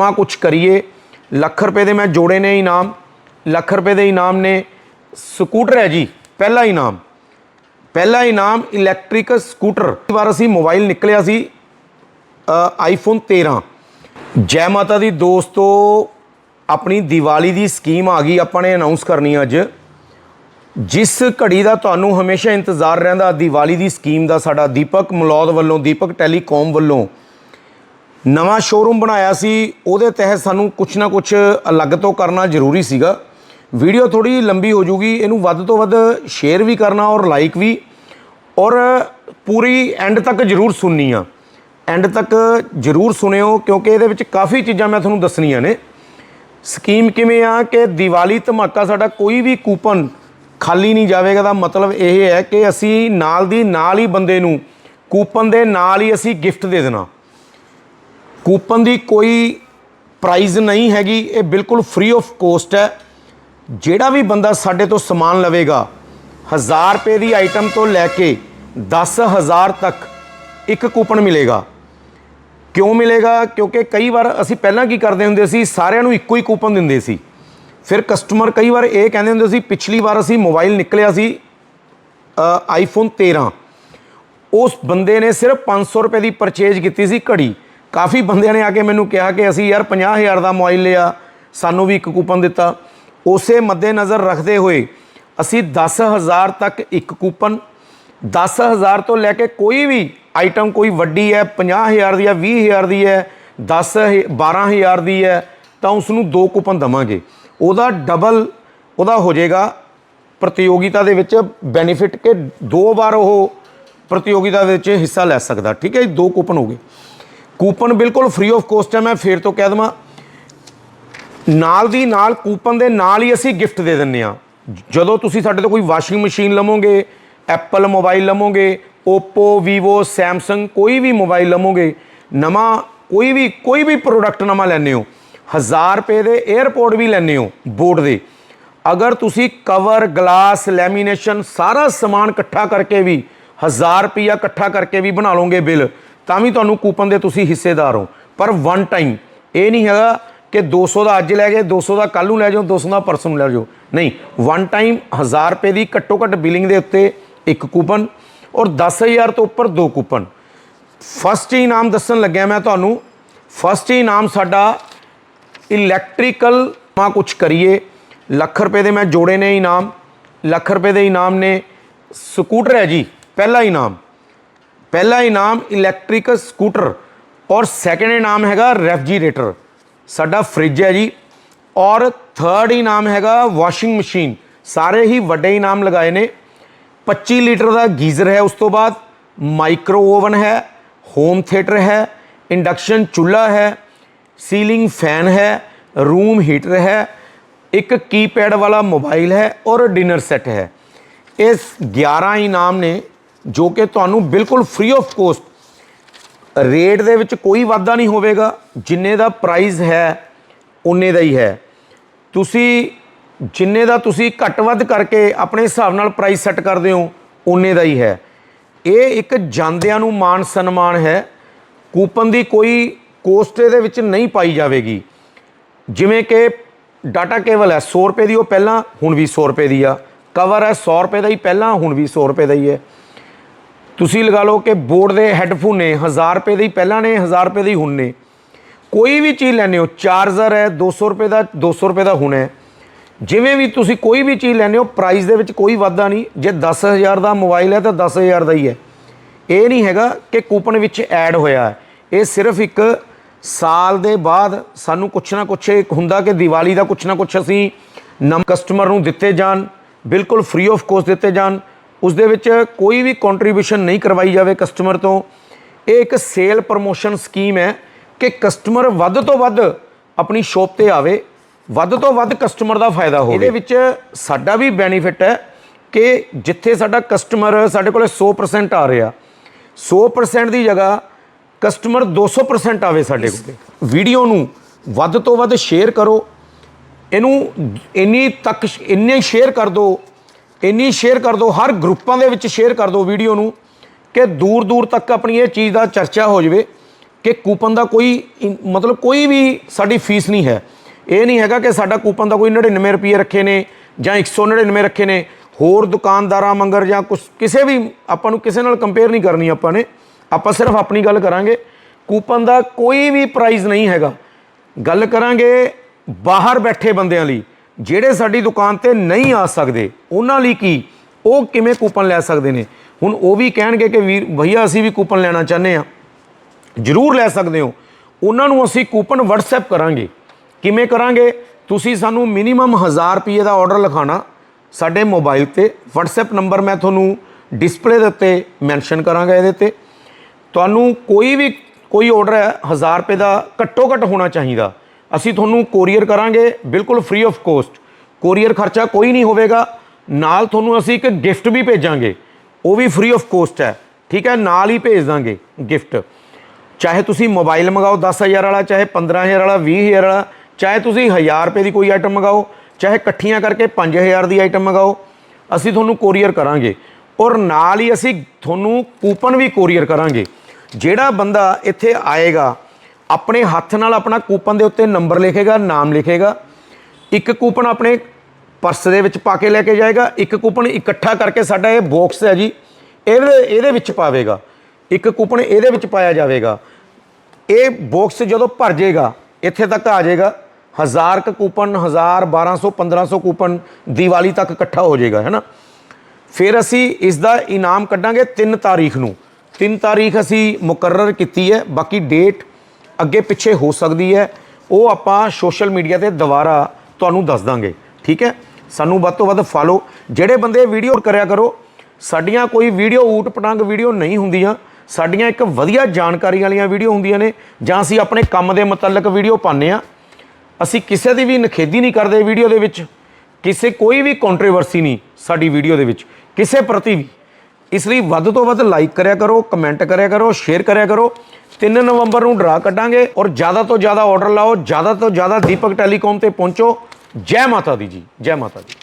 ਮਾ ਕੁਝ ਕਰੀਏ। ਲੱਖ ਰੁਪਏ ਦੇ ਮੈਂ ਜੋੜੇ ਨੇ ਇਨਾਮ। ਲੱਖ ਰੁਪਏ ਦੇ ਇਨਾਮ ਨੇ ਸਕੂਟਰ ਹੈ ਜੀ, ਪਹਿਲਾ ਇਨਾਮ। ਪਹਿਲਾ ਇਨਾਮ ਇਲੈਕਟ੍ਰਿਕ ਸਕੂਟਰ। ਇਸ ਵਾਰ ਅਸੀਂ ਮੋਬਾਈਲ ਨਿਕਲਿਆ ਸੀ ਆਈਫੋਨ 13 ਜੈ ਮਾਤਾ ਦੀ ਦੋਸਤੋ, ਆਪਣੀ ਦੀਵਾਲੀ ਦੀ ਸਕੀਮ ਆ ਗਈ, ਆਪਾਂ ਨੇ ਅਨਾਉਂਸ ਕਰਨੀ ਅੱਜ। ਜਿਸ ਘੜੀ ਦਾ ਤੁਹਾਨੂੰ ਹਮੇਸ਼ਾ ਇੰਤਜ਼ਾਰ ਰਹਿੰਦਾ, ਦੀਵਾਲੀ ਦੀ ਸਕੀਮ ਦਾ ਸਾਡਾ ਦੀਪਕ ਮਲੌਦ ਵੱਲੋਂ, ਦੀਪਕ ਟੈਲੀਕਾਮ ਵੱਲੋਂ ਨਵਾਂ ਸ਼ੋਰੂਮ ਬਣਾਇਆ ਸੀ, ਉਹਦੇ ਤਹਿਤ ਸਾਨੂੰ ਕੁਛ ਨਾ ਕੁਛ ਅਲੱਗ ਤੋਂ ਕਰਨਾ ਜ਼ਰੂਰੀ ਸੀਗਾ। ਵੀਡੀਓ ਥੋੜੀ ਲੰਬੀ ਹੋ ਜੂਗੀ, ਇਹਨੂੰ ਵੱਧ ਤੋਂ ਵੱਧ ਸ਼ੇਅਰ ਵੀ ਕਰਨਾ ਔਰ ਲਾਈਕ ਵੀ। ਔਰ ਪੂਰੀ ਐਂਡ ਤੱਕ ਜ਼ਰੂਰ ਸੁਣਨੀ ਆ। ਐਂਡ ਤੱਕ ਜ਼ਰੂਰ ਸੁਣਿਓ, ਕਿਉਂਕਿ ਇਹਦੇ ਵਿੱਚ ਕਾਫੀ ਚੀਜ਼ਾਂ ਮੈਂ ਤੁਹਾਨੂੰ ਦੱਸਣੀਆਂ ਨੇ। ਸਕੀਮ ਕਿਵੇਂ ਆ ਕਿ ਦੀਵਾਲੀ ਧਮਾਕਾ ਸਾਡਾ ਕੋਈ ਵੀ ਕੂਪਨ ਖਾਲੀ ਨਹੀਂ ਜਾਵੇਗਾ, ਦਾ ਮਤਲਬ ਇਹ ਹੈ ਕਿ ਅਸੀਂ ਨਾਲ ਦੀ ਨਾਲ ਹੀ ਬੰਦੇ ਨੂੰ ਕੂਪਨ ਦੇ ਨਾਲ ਹੀ ਅਸੀਂ ਗਿਫਟ ਦੇ ਦੇਣਾ। ਕੂਪਨ ਦੀ ਕੋਈ ਪ੍ਰਾਈਜ਼ ਨਹੀਂ ਹੈਗੀ, ਇਹ ਬਿਲਕੁਲ ਫ੍ਰੀ ਆਫ ਕੋਸਟ ਹੈ। ਜਿਹੜਾ ਵੀ ਬੰਦਾ ਸਾਡੇ ਤੋਂ ਸਮਾਨ ਲਵੇਗਾ 1000 ਰੁਪਏ ਦੀ ਆਈਟਮ ਤੋਂ ਲੈ ਕੇ 10000 ਤੱਕ ਇੱਕ ਕੂਪਨ ਮਿਲੇਗਾ। ਕਿਉਂ ਮਿਲੇਗਾ? ਕਿਉਂਕਿ ਕਈ ਵਾਰ ਅਸੀਂ ਪਹਿਲਾਂ ਕੀ ਕਰਦੇ ਹੁੰਦੇ ਸੀ, ਸਾਰਿਆਂ ਨੂੰ ਇੱਕੋ ਹੀ ਕੂਪਨ ਦਿੰਦੇ ਸੀ। ਫਿਰ ਕਸਟਮਰ ਕਈ ਵਾਰ ਇਹ ਕਹਿੰਦੇ ਹੁੰਦੇ ਸੀ, ਪਿਛਲੀ ਵਾਰ ਅਸੀਂ ਮੋਬਾਈਲ ਨਿਕਲਿਆ ਸੀ ਆਈਫੋਨ 13 ਉਸ ਬੰਦੇ ਨੇ ਸਿਰਫ 500 ਰੁਪਏ ਦੀ ਪਰਚੇਜ ਕੀਤੀ ਸੀ ਘੜੀ। ਕਾਫੀ ਬੰਦਿਆਂ ਨੇ ਆ ਕੇ ਮੈਨੂੰ ਕਿਹਾ ਕਿ ਅਸੀਂ ਯਾਰ 50000 ਦਾ ਮੋਬਾਈਲ ਲਿਆ, ਸਾਨੂੰ ਵੀ ਇੱਕ ਕੂਪਨ ਦਿੱਤਾ। ਉਸੇ ਮੱਦੇ ਨਜ਼ਰ ਰੱਖਦੇ ਹੋਏ ਅਸੀਂ 10000 ਤੱਕ ਇੱਕ ਕੂਪਨ 10000 ਤੋਂ ਲੈ ਕੇ ਕੋਈ ਵੀ ਆਈਟਮ ਕੋਈ ਵੱਡੀ ਹੈ 50000 ਦੀ ਹੈ 20000 ਦੀ ਹੈ 10 12000 ਦੀ ਹੈ, ਤਾਂ ਉਸ ਨੂੰ ਦੋ ਕੂਪਨ ਦਵਾਂਗੇ। ਉਹਦਾ ਡਬਲ ਉਹਦਾ ਹੋ ਜਾਏਗਾ ਪ੍ਰਤੀਯੋਗਿਤਾ ਦੇ ਵਿੱਚ ਬੈਨੀਫਿਟ ਕਿ ਦੋ ਵਾਰ ਉਹ ਪ੍ਰਤੀਯੋਗਿਤਾ ਦੇ ਵਿੱਚ ਹਿੱਸਾ ਲੈ ਸਕਦਾ। ਠੀਕ ਹੈ ਜੀ, ਦੋ ਕੂਪਨ ਹੋ ਗਏ। ਕੂਪਨ ਬਿਲਕੁਲ ਫ੍ਰੀ ਆਫ ਕੋਸਟ ਹੈ, ਮੈਂ ਫੇਰ ਤੋਂ ਕਹਿ ਦਵਾਂ। ਨਾਲ ਦੀ ਨਾਲ ਕੂਪਨ ਦੇ ਨਾਲ ਹੀ ਅਸੀਂ ਗਿਫਟ ਦੇ ਦਿੰਨੇ ਆ ਜਦੋਂ ਤੁਸੀਂ ਸਾਡੇ ਤੋਂ ਕੋਈ ਵਾਸ਼ਿੰਗ ਮਸ਼ੀਨ ਲਵੋਗੇ ਐਪਲ ਮੋਬਾਈਲ ਲਵੋਗੇ, Oppo, Vivo, Samsung, ਕੋਈ ਵੀ ਮੋਬਾਈਲ ਲਵੋਗੇ, ਨਵਾਂ ਕੋਈ ਵੀ ਕੋਈ ਵੀ ਪ੍ਰੋਡਕਟ ਨਵਾਂ ਲੈਣੇ ਹੋ 1000 ਰੁਪਏ ਦੇ 에어ਪੋਰਟ ਵੀ ਲੈਣੇ ਹੋ ਬੋਰਡ ਦੇ। ਅਗਰ ਤੁਸੀਂ ਕਵਰ ਗਲਾਸ ਲੈਮੀਨੇਸ਼ਨ ਸਾਰਾ ਸਮਾਨ ਇਕੱਠਾ ਕਰਕੇ ਵੀ 1000 ਰੁਪਿਆ ਇਕੱਠਾ ਕਰਕੇ ਵੀ ਬਣਾ ਲਓਗੇ ਬਿੱਲ ਤਾਂ ਵੀ ਤੁਹਾਨੂੰ ਕੂਪਨ ਦੇ ਤੁਸੀਂ ਹਿੱਸੇਦਾਰ ਹੋ। ਪਰ ਵਨ ਟਾਈਮ ਇਹ ਨਹੀਂ ਹੈਗਾ ਕਿ 200 ਦਾ ਅੱਜ ਲੈ ਗਏ 200 ਦਾ ਕੱਲ ਨੂੰ ਲੈ ਜਾਓ 200 ਦਾ ਪਰਸੋਂ ਨੂੰ ਲੈ ਜਾਓ ਨਹੀਂ ਵਨ ਟਾਈਮ 1000 ਰੁਪਏ ਦੀ ਘੱਟੋ ਘੱਟ ਬਿਲਿੰਗ ਦੇ ਉੱਤੇ ਇੱਕ ਕੂਪਨ ਔਰ 10000 ਤੋਂ ਉੱਪਰ ਦੋ ਕੂਪਨ। ਫਸਟ ਇਨਾਮ ਦੱਸਣ ਲੱਗਿਆ ਮੈਂ ਤੁਹਾਨੂੰ। ਫਸਟ ਇਨਾਮ ਸਾਡਾ ਇਲੈਕਟ੍ਰੀਕਲ ਮਾ ਕੁਝ ਕਰੀਏ। ਲੱਖ ਰੁਪਏ ਦੇ ਮੈਂ ਜੋੜੇ ਨੇ ਇਨਾਮ। ਲੱਖ ਰੁਪਏ ਦੇ ਇਨਾਮ ਨੇ। ਸਕੂਟਰ ਹੈ ਜੀ, ਪਹਿਲਾ ਇਨਾਮ। ਪਹਿਲਾ ਇਨਾਮ ਇਲੈਕਟ੍ਰਿਕ ਸਕੂਟਰ ਔਰ ਸੈਕੰਡ ਇਨਾਮ ਹੈਗਾ ਰੈਫਰੀਜਰੇਟਰ ਸਾਡਾ ਫ੍ਰਿਜ ਹੈ ਜੀ ਔਰ ਥਰਡ ਇਨਾਮ ਹੈਗਾ ਵਾਸ਼ਿੰਗ ਮਸ਼ੀਨ ਸਾਰੇ ਹੀ ਵੱਡੇ ਇਨਾਮ ਲਗਾਏ ਨੇ 25 ਲੀਟਰ ਦਾ ਗੀਜ਼ਰ ਹੈ ਉਸ ਤੋਂ ਬਾਅਦ ਮਾਈਕਰੋ ਓਵਨ ਹੈ ਹੋਮ ਥੀਏਟਰ ਹੈ ਇੰਡਕਸ਼ਨ ਚੁੱਲ੍ਹਾ ਹੈ ਸੀਲਿੰਗ ਫੈਨ ਹੈ ਰੂਮ ਹੀਟਰ ਹੈ ਇੱਕ ਕੀਪੈਡ ਵਾਲਾ ਮੋਬਾਈਲ ਹੈ ਔਰ ਡਿਨਰ ਸੈੱਟ ਹੈ ਇਸ 11 ਇਨਾਮ ਨੇ ਜੋ ਕਿ ਤੁਹਾਨੂੰ ਬਿਲਕੁਲ ਫ੍ਰੀ ਆਫ ਕੋਸਟ ਰੇਟ ਦੇ ਵਿੱਚ ਕੋਈ ਵਾਧਾ ਨਹੀਂ ਹੋਵੇਗਾ, ਜਿੰਨੇ ਦਾ ਪ੍ਰਾਈਸ ਹੈ, ਉਨੇ ਦਾ ਹੀ ਹੈ। ਤੁਸੀਂ ਜਿੰਨੇ ਦਾ ਤੁਸੀਂ ਘੱਟ ਵੱਧ ਕਰਕੇ ਆਪਣੇ ਹਿਸਾਬ ਨਾਲ ਪ੍ਰਾਈਸ ਸੈੱਟ ਕਰਦੇ ਹੋ, ਉਨੇ ਦਾ ਹੀ ਹੈ। ਇਹ ਇੱਕ ਜਾਂਦਿਆਂ ਨੂੰ ਮਾਨ ਸਨਮਾਨ ਹੈ। ਕੂਪਨ ਦੀ ਕੋਈ ਕੋਸਟ ਇਹਦੇ ਵਿੱਚ ਨਹੀਂ ਪਾਈ ਜਾਵੇਗੀ। ਜਿਵੇਂ ਕਿ ਡਾਟਾ ਕੇਬਲ ਹੈ 100 ਰੁਪਏ ਦੀ ਉਹ ਪਹਿਲਾਂ, ਹੁਣ ਵੀ 100 ਰੁਪਏ ਦੀ ਆ। ਕਵਰ ਹੈ 100 ਰੁਪਏ ਦਾ ਹੀ ਪਹਿਲਾਂ, ਹੁਣ ਵੀ 100 ਰੁਪਏ ਦਾ ਹੀ ਹੈ। ਤੁਸੀਂ ਲਗਾ ਲਓ ਕਿ ਬੋਰਡ ਦੇ ਹੈੱਡਫੋਨ ਨੇ 1000 ਰੁਪਏ ਦੇ ਪਹਿਲਾਂ ਨੇ 1000 ਰੁਪਏ ਦੇ ਹੁਣ ਨੇ। ਕੋਈ ਵੀ ਚੀਜ਼ ਲੈਣੇ ਹੋ, ਚਾਰਜਰ ਹੈ 200 ਰੁਪਏ ਦਾ 200 ਰੁਪਏ ਦਾ ਹੁਣ ਹੈ। ਜਿਵੇਂ ਵੀ ਤੁਸੀਂ ਕੋਈ ਵੀ ਚੀਜ਼ ਲੈਣੇ ਹੋ ਪ੍ਰਾਈਸ ਦੇ ਵਿੱਚ ਕੋਈ ਵਾਧਾ ਨਹੀਂ। ਜੇ 10000 ਦਾ ਮੋਬਾਈਲ ਹੈ ਤਾਂ 10000 ਦਾ ਹੀ ਹੈ। ਇਹ ਨਹੀਂ ਹੈਗਾ ਕਿ ਕੂਪਨ ਵਿੱਚ ਐਡ ਹੋਇਆ ਹੈ। ਇਹ ਸਿਰਫ ਇੱਕ ਸਾਲ ਦੇ ਬਾਅਦ ਸਾਨੂੰ ਕੁਛ ਨਾ ਕੁਛ ਹੁੰਦਾ ਕਿ ਦੀਵਾਲੀ ਦਾ ਕੁਛ ਨਾ ਕੁਛ ਅਸੀਂ ਨਮ ਕਸਟਮਰ ਨੂੰ ਦਿੱਤੇ ਜਾਣ। ਬਿਲਕੁਲ ਫ੍ਰੀ ਆਫ ਕੋਸਟ ਦਿੱਤੇ ਜਾਣ। ਉਸ ਦੇ ਵਿੱਚ ਕੋਈ ਵੀ ਕੰਟਰੀਬਿਊਸ਼ਨ ਨਹੀਂ ਕਰਵਾਈ ਜਾਵੇ ਕਸਟਮਰ ਤੋਂ। ਇਹ ਇੱਕ ਸੇਲ ਪ੍ਰੋਮੋਸ਼ਨ ਸਕੀਮ ਹੈ ਕਿ ਕਸਟਮਰ ਵੱਧ ਤੋਂ ਵੱਧ ਆਪਣੀ ਸ਼ੋਪ ਤੇ ਆਵੇ, ਵੱਧ ਤੋਂ ਵੱਧ ਕਸਟਮਰ ਦਾ ਫਾਇਦਾ ਹੋਵੇ। ਇਹਦੇ ਵਿੱਚ ਸਾਡਾ ਵੀ ਬੈਨੀਫਿਟ ਹੈ ਕਿ ਜਿੱਥੇ ਸਾਡਾ ਕਸਟਮਰ ਸਾਡੇ ਕੋਲੇ 100% ਆ ਰਿਹਾ 100% ਦੀ ਜਗ੍ਹਾ ਕਸਟਮਰ 200% ਆਵੇ ਸਾਡੇ ਕੋਲ। ਵੀਡੀਓ ਨੂੰ ਵੱਧ ਤੋਂ ਵੱਧ ਸ਼ੇਅਰ ਕਰੋ, ਇਹਨੂੰ ਇੰਨੀ ਤੱਕ, ਇੰਨੇ ਸ਼ੇਅਰ ਕਰ ਦਿਓ ਇੰਨੀ ਸ਼ੇਅਰ ਕਰ ਦਿਓ, ਹਰ ਗਰੁੱਪਾਂ ਦੇ ਵਿੱਚ ਸ਼ੇਅਰ ਕਰ ਦਿਓ ਵੀਡੀਓ ਨੂੰ, ਕਿ ਦੂਰ ਦੂਰ ਤੱਕ ਆਪਣੀ ਇਹ ਚੀਜ਼ ਦਾ ਚਰਚਾ ਹੋ ਜਾਵੇ, ਕਿ ਕੂਪਨ ਦਾ ਕੋਈ ਮਤਲਬ ਕੋਈ ਵੀ ਸਾਡੀ ਫੀਸ ਨਹੀਂ ਹੈ। ਇਹ ਨਹੀਂ ਹੈਗਾ ਕਿ ਸਾਡਾ ਕੂਪਨ ਦਾ ਕੋਈ 99 ਰੁਪਏ ਰੱਖੇ ਨੇ ਜਾਂ 199 ਰੱਖੇ ਨੇ, ਹੋਰ ਦੁਕਾਨਦਾਰਾਂ ਮੰਗਰ ਜਾਂ ਕੁਛ, ਕਿਸੇ ਵੀ ਆਪਾਂ ਨੂੰ ਕਿਸੇ ਨਾਲ ਕੰਪੇਅਰ ਨਹੀਂ ਕਰਨੀ ਆਪਾਂ ਨੇ, ਆਪਾਂ ਸਿਰਫ ਆਪਣੀ ਗੱਲ ਕਰਾਂਗੇ। ਕੂਪਨ ਦਾ ਕੋਈ ਵੀ ਪ੍ਰਾਈਸ ਨਹੀਂ ਹੈਗਾ। ਗੱਲ ਕਰਾਂਗੇ ਬਾਹਰ ਬੈਠੇ ਬੰਦਿਆਂ ਲਈ। ਜਿਹੜੇ ਸਾਡੀ ਦੁਕਾਨ ਤੇ ਨਹੀਂ ਆ ਸਕਦੇ, ਉਹਨਾਂ ਲਈ ਕੀ? ਉਹ ਕਿਵੇਂ ਕੂਪਨ ਲੈ ਸਕਦੇ ਨੇ? ਹੁਣ ਉਹ ਵੀ ਕਹਿਣਗੇ ਕਿ ਵੀਰ, ਭਈਆ, ਅਸੀਂ ਵੀ ਕੂਪਨ ਲੈਣਾ ਚਾਹੁੰਦੇ ਆ ਜ਼ਰੂਰ ਲੈ ਸਕਦੇ ਹੋ। ਉਹਨਾਂ ਨੂੰ ਅਸੀਂ ਕੂਪਨ WhatsApp ਕਰਾਂਗੇ। ਕਿਵੇਂ ਕਰਾਂਗੇ? ਤੁਸੀਂ ਸਾਨੂੰ ਮਿਨੀਮਮ 1000 ਰੁਪਏ ਦਾ ਆਰਡਰ ਲਿਖਾਣਾ ਸਾਡੇ ਮੋਬਾਈਲ ਤੇ। WhatsApp ਨੰਬਰ ਮੈਂ ਤੁਹਾਨੂੰ ਡਿਸਪਲੇ ਦੇ ਉੱਤੇ ਮੈਂਸ਼ਨ ਕਰਾਂਗਾ ਇਹਦੇ ਤੇ। ਤੁਹਾਨੂੰ ਕੋਈ ਵੀ, ਕੋਈ ਆਰਡਰ ਹੈ 1000 ਰੁਪਏ ਦਾ ਘੱਟੋ ਘੱਟ ਹੋਣਾ ਚਾਹੀਦਾ। ਅਸੀਂ ਤੁਹਾਨੂੰ ਕੋਰੀਅਰ ਕਰਾਂਗੇ, ਬਿਲਕੁਲ ਫ੍ਰੀ ਆਫ ਕੋਸਟ ਕੋਰੀਅਰ ਖਰਚਾ ਕੋਈ ਨਹੀਂ ਹੋਵੇਗਾ, ਨਾਲ ਤੁਹਾਨੂੰ ਅਸੀਂ ਇੱਕ ਗਿਫਟ ਵੀ ਭੇਜਾਂਗੇ, ਉਹ ਵੀ ਫ੍ਰੀ ਆਫ ਕੋਸਟ ਹੈ, ਠੀਕ ਹੈ, ਨਾਲ ਹੀ ਭੇਜ ਦਾਂਗੇ ਗਿਫਟ ਚਾਹੇ ਤੁਸੀਂ ਮੋਬਾਈਲ ਮੰਗਾਓ 10000 ਵਾਲਾ, ਚਾਹੇ 15000 ਵਾਲਾ 20000 ਵਾਲਾ, ਚਾਹੇ ਤੁਸੀਂ 1000 ਰੁਪਏ ਦੀ ਕੋਈ ਆਈਟਮ ਮੰਗਾਓ, ਚਾਹੇ ਇਕੱਠੀਆਂ ਕਰਕੇ 5000 ਦੀ ਆਈਟਮ ਮੰਗਾਓ, ਅਸੀਂ ਤੁਹਾਨੂੰ ਕੋਰੀਅਰ ਕਰਾਂਗੇ। ਔਰ ਨਾਲ ਹੀ ਅਸੀਂ ਤੁਹਾਨੂੰ ਕੂਪਨ ਵੀ ਕੋਰੀਅਰ ਕਰਾਂਗੇ। ਜਿਹੜਾ ਬੰਦਾ ਇੱਥੇ ਆਏਗਾ ਆਪਣੇ ਹੱਥ ਨਾਲ ਆਪਣਾ ਕੂਪਨ ਦੇ ਉੱਤੇ ਨੰਬਰ ਲਿਖੇਗਾ, ਨਾਮ ਲਿਖੇਗਾ। ਇੱਕ ਕੂਪਨ ਆਪਣੇ ਪਰਸ ਦੇ ਵਿੱਚ ਪਾ ਕੇ ਲੈ ਕੇ ਜਾਏਗਾ, ਇੱਕ ਕੂਪਨ ਇਕੱਠਾ ਕਰਕੇ ਸਾਡਾ ਇਹ ਬਾਕਸ ਹੈ ਜੀ, ਇਹਦੇ ਇਹਦੇ ਵਿੱਚ ਪਾਵੇਗਾ। ਇੱਕ ਕੂਪਨ ਇਹਦੇ ਵਿੱਚ ਪਾਇਆ ਜਾਵੇਗਾ। ਇਹ ਬਾਕਸ ਜਦੋਂ ਭਰ ਜਾਏਗਾ, ਇੱਥੇ ਤੱਕ ਆ ਜਾਏਗਾ। ਹਜ਼ਾਰ ਕ ਕੂਪਨ 1000 1200 1500 ਕੂਪਨ ਦੀਵਾਲੀ ਤੱਕ ਇਕੱਠਾ ਹੋ ਜਾਏਗਾ, ਹੈ ਨਾ? ਫਿਰ ਅਸੀਂ ਇਸ ਦਾ ਇਨਾਮ ਕੱਢਾਂਗੇ 3 ਤਾਰੀਖ ਨੂੰ। 3 ਤਾਰੀਖ ਅਸੀਂ ਮੁਕਰਰ ਕੀਤੀ ਹੈ, ਬਾਕੀ ਡੇਟ ਅੱਗੇ ਪਿੱਛੇ ਹੋ ਸਕਦੀ ਹੈ, ਉਹ ਆਪਾਂ ਸੋਸ਼ਲ ਮੀਡੀਆ ਤੇ ਦੁਬਾਰਾ ਤੁਹਾਨੂੰ ਦੱਸ ਦਾਂਗੇ, ਠੀਕ ਹੈ? ਸਾਨੂੰ ਵੱਧ ਤੋਂ ਵੱਧ ਫਾਲੋ ਜਿਹੜੇ ਬੰਦੇ ਵੀਡੀਓ ਕਰਿਆ ਕਰੋ, ਸਾਡੀਆਂ ਕੋਈ ਵੀਡੀਓ ਊਟ ਪਟਾਂਗ ਵੀਡੀਓ ਨਹੀਂ ਹੁੰਦੀਆਂ, ਸਾਡੀਆਂ ਇੱਕ ਵਧੀਆ ਜਾਣਕਾਰੀ ਵਾਲੀਆਂ ਵੀਡੀਓ ਹੁੰਦੀਆਂ ਨੇ, ਜਾਂ ਅਸੀਂ ਆਪਣੇ ਕੰਮ ਦੇ ਮੁਤਲਕ ਵੀਡੀਓ ਪਾਉਂਦੇ ਆ ਅਸੀਂ ਕਿਸੇ ਦੀ ਵੀ ਨਖੇਦੀ ਨਹੀਂ ਕਰਦੇ ਵੀਡੀਓ ਦੇ ਵਿੱਚ, ਕਿਸੇ ਕੋਈ ਵੀ ਕੰਟਰੋਵਰਸੀ ਨਹੀਂ ਸਾਡੀ ਵੀਡੀਓ ਦੇ ਵਿੱਚ, ਕਿਸੇ ਪ੍ਰਤੀ ਵੀ। ਇਸ ਲਈ ਵੱਧ ਤੋਂ ਵੱਧ ਲਾਈਕ ਕਰਿਆ ਕਰੋ ਕਮੈਂਟ ਕਰਿਆ ਕਰੋ ਸ਼ੇਅਰ ਕਰਿਆ ਕਰੋ। 3 ਨਵੰਬਰ ਨੂੰ ਡਰਾ ਕੱਢਾਂਗੇ ਔਰ ਜ਼ਿਆਦਾ ਤੋਂ ਜ਼ਿਆਦਾ ਆਰਡਰ ਲਾਓ, ਜ਼ਿਆਦਾ ਤੋਂ ਜ਼ਿਆਦਾ ਦੀਪਕ ਟੈਲੀਕਾਮ ਤੇ ਪਹੁੰਚੋ। ਜੈ ਮਾਤਾ ਦੀ ਜੀ, ਜੈ ਮਾਤਾ ਦੀ।